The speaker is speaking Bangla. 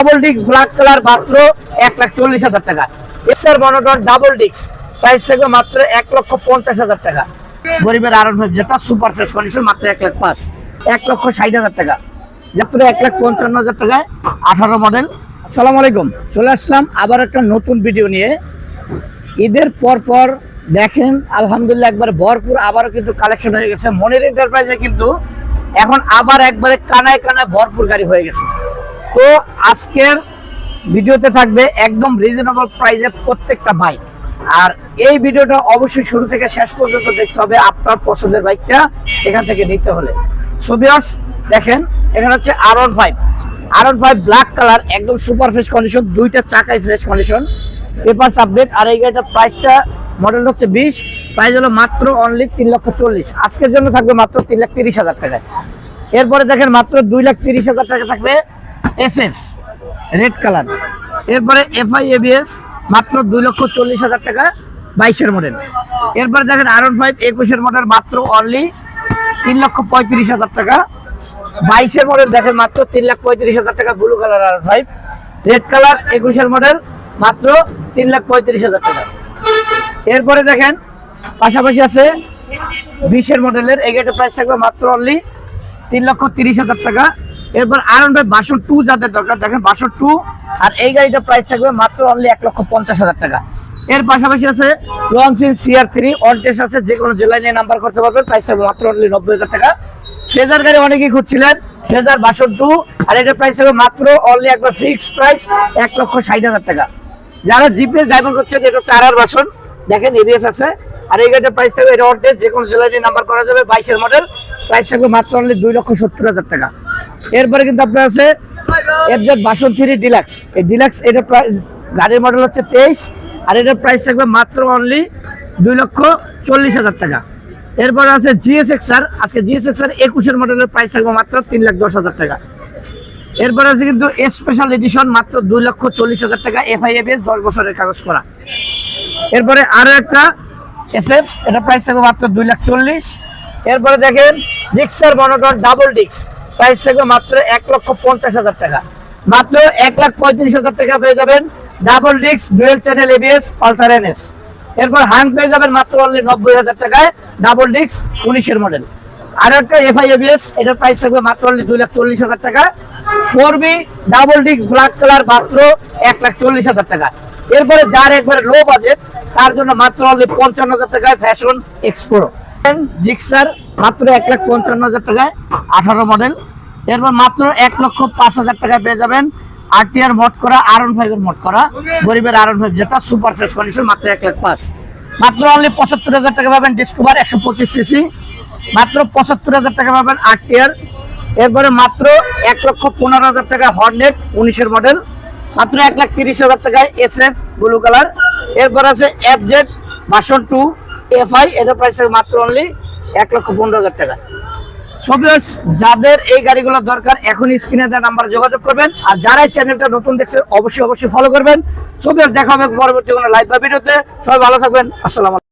ডাবল ব্ল্যাক কালার মাত্র এক লাখ চল্লিশ হাজার টাকা। এসআর মনোটন ডাবল প্রাইস থাকবে মাত্র এক লক্ষ পঞ্চাশ হাজার টাকা। গরিবের যেটা সুপার কন্ডিশন মাত্র এক লাখ পাঁচ। এক লক্ষ ষাট হাজার টাকা। এক লাখ পঞ্চান্ন হাজার টাকায় আঠারো মডেল আসসালামু আলাইকুম, চলে আসলাম আবার একটা নতুন ভিডিও নিয়ে। ঈদের পর পর দেখেন, আলহামদুলিল্লাহ একবার ভরপুর, আবারও কিন্তু কালেকশন হয়ে গেছে। মনির এন্টারপ্রাইজে কিন্তু এখন আবার একবারে কানায় কানায় ভরপুর গাড়ি হয়ে গেছে। তো আজকের ভিডিওতে থাকবে একদম রিজনেবল প্রাইসে প্রত্যেকটা বাইক আর এই ভিডিওটা অবশ্যই শুরু থেকে শেষ পর্যন্ত দেখতে হবে আপনার পছন্দের বাইকটা এখান থেকে নিতে হলে। সোবিয়াস দেখেন, এখানে হচ্ছে R one five R one five black colour একদম সুপার ফ্রেশ কন্ডিশন দুইটা চাকাই ফ্রেশ কন্ডিশন পেপার আপডেট আর এই গাড়িটার প্রাইসটা মডেল হচ্ছে বিশ প্রাইস হলো মাত্র অনলি তিন লক্ষ চল্লিশ। আজকের জন্য থাকবে মাত্র তিন লাখ তিরিশ হাজার টাকায়। এরপরে দেখেন মাত্র দুই লাখ তিরিশ হাজার টাকা থাকবে এস এফ রেড কালার এরপরে এফআই এবিএস মাত্র দুই লক্ষ চল্লিশ হাজার টাকা বাইশের মডেল এরপরে দেখেন আর ফাইভ একুশের মডেল মাত্র অনলি তিন লক্ষ পঁয়ত্রিশ হাজার টাকা। বাইশের মডেল দেখেন মাত্র তিন লাখ পঁয়ত্রিশ হাজার টাকা blue colour R five red colour একুশের মডেল মাত্র তিন লাখ পঁয়ত্রিশ হাজার টাকা। এরপরে দেখেন পাশাপাশি আছে বিশের মডেলের এই গাড়িটার প্রাইস থাকবে মাত্র অনলি তিন লক্ষ তিরিশ হাজার টাকা। এরপর আর ভাই বাসন টু যাদের দরকার, দেখেন বাসন টু আর এই গাড়িটার প্রাইস থাকবে মাত্র অনলি এক লক্ষ পঞ্চাশ হাজার টাকা। এর পাশাপাশি আছে লঞ্চিন সিআর থ্রি অন টেস্ট আছে, যে কোনো জেলায় নিয়ে নাম্বার করতে পারবেন প্রাইস থাকবে মাত্র অনলি নব্বই হাজার টাকা। ফ্রেজার গাড়ি অনেকেই খুঁজছিলেন ফ্রেজার বাসন টু আর এটার প্রাইস থাকবে মাত্র অনলি একবার ফিক্সড প্রাইস এক লক্ষ ষাট হাজার টাকা। যারা জিপিএস ড্রাইভার করছেন, এটা চার আর বাসন দেখেন এবিএস আছে, আর এই গাড়িটার প্রাইস থাকবে এটা অর্ডের যে কোনো জেলায় নিয়ে নাম্বার করা যাবে, বাইশের মডেল প্রাইস থাকবে মাত্র অনলি দুই লক্ষ সত্তর হাজার টাকা। এরপরে কিন্তু আপনার আছে এফজেড বাসন থ্রি ডিলাক্স। এই ডিলাক্স এটার প্রাইস, গাড়ির মডেল হচ্ছে তেইশ, আর এটার প্রাইস থাকবে মাত্র অনলি দুই লক্ষ চল্লিশ হাজার টাকা। এরপরে আছে জিএসএক্স স্যার আজকে জিএসএক্স স্যার একুশের মডেলের প্রাইস থাকবে মাত্র তিন লাখ দশ হাজার টাকা। এরপরে আছে কিন্তু স্পেশাল এডিশন মাত্র দুই লক্ষ চল্লিশ হাজার টাকা এফআইএফএস দশ বছরের কাগজ করা। এরপরে আরও একটা এসএফ এটা প্রাইস থাকবে মাত্র দুই লাখ চল্লিশ। এরপরে দেখেন জিক্সার মনোটর ডাবল ডিক্স প্রাইস থাকবে মাত্র এক লক্ষ পঞ্চাশ হাজার টাকা। মাত্র এক লাখ পঁয়ত্রিশ হাজার টাকা পেয়ে যাবেন ডাবল ডিক্স dual channel ABS Pulsar NS এরপর হাং পেয়ে যাবেন মাত্র অনলি নব্বই হাজার টাকায় ডাবল ডিক্স উনিশের মডেল আর একটা এফআই এবিএস এটার প্রাইস থাকবে মাত্র অনলি দুই লাখ চল্লিশ হাজার টাকা। ফোর বি ডাবল ডিক্স ব্ল্যাক কালার মাত্র এক লাখ চল্লিশ হাজার টাকা। এরপরে যার একবারে লো বাজেট তার জন্য মাত্র অনলি পঞ্চান্ন হাজার টাকায় ফ্যাশন এক্সপ্রো জিক্সার মাত্র এক লাখ পঞ্চান্ন হাজার টাকায় আঠারো মডেল। এরপর মাত্র এক লক্ষ পাঁচ হাজার টাকায় পেয়ে যাবেন আরটিআর মড করা আর ওয়ান ফাইভের মড করা। গরিবের আর ওয়ান ফাইভ যেটা সুপার ফ্রেশ কন্ডিশন মাত্র এক লাখ পাঁচ। মাত্র অনলি পঁচাত্তর হাজার টাকা পাবেন ডিসকভার একশো পঁচিশ সিসি মাত্র পঁচাত্তর হাজার টাকা পাবেন আরটিআর এরপরে মাত্র এক লক্ষ পনেরো হাজার টাকা হর্নেট উনিশের মডেল মাত্র এক লাখ তিরিশ হাজার টাকায় এস এফ ব্লু কালার এরপর আছে F Z version two F I এটার প্রাইস মাত্র অনলি এক লক্ষ পনেরো হাজার টাকা। সবিয়স যাদের এই গাড়িগুলো দরকার এখন স্ক্রিনে দেওয়া নাম্বার যোগাযোগ করবেন। আর যারা এই চ্যানেলটা নতুন দেখছেন, অবশ্যই অবশ্যই ফলো করবেন। সবিয়স দেখা হবে পরবর্তী কোনো লাইভ বা ভিডিওতে সবাই ভালো থাকবেন। আসসালাম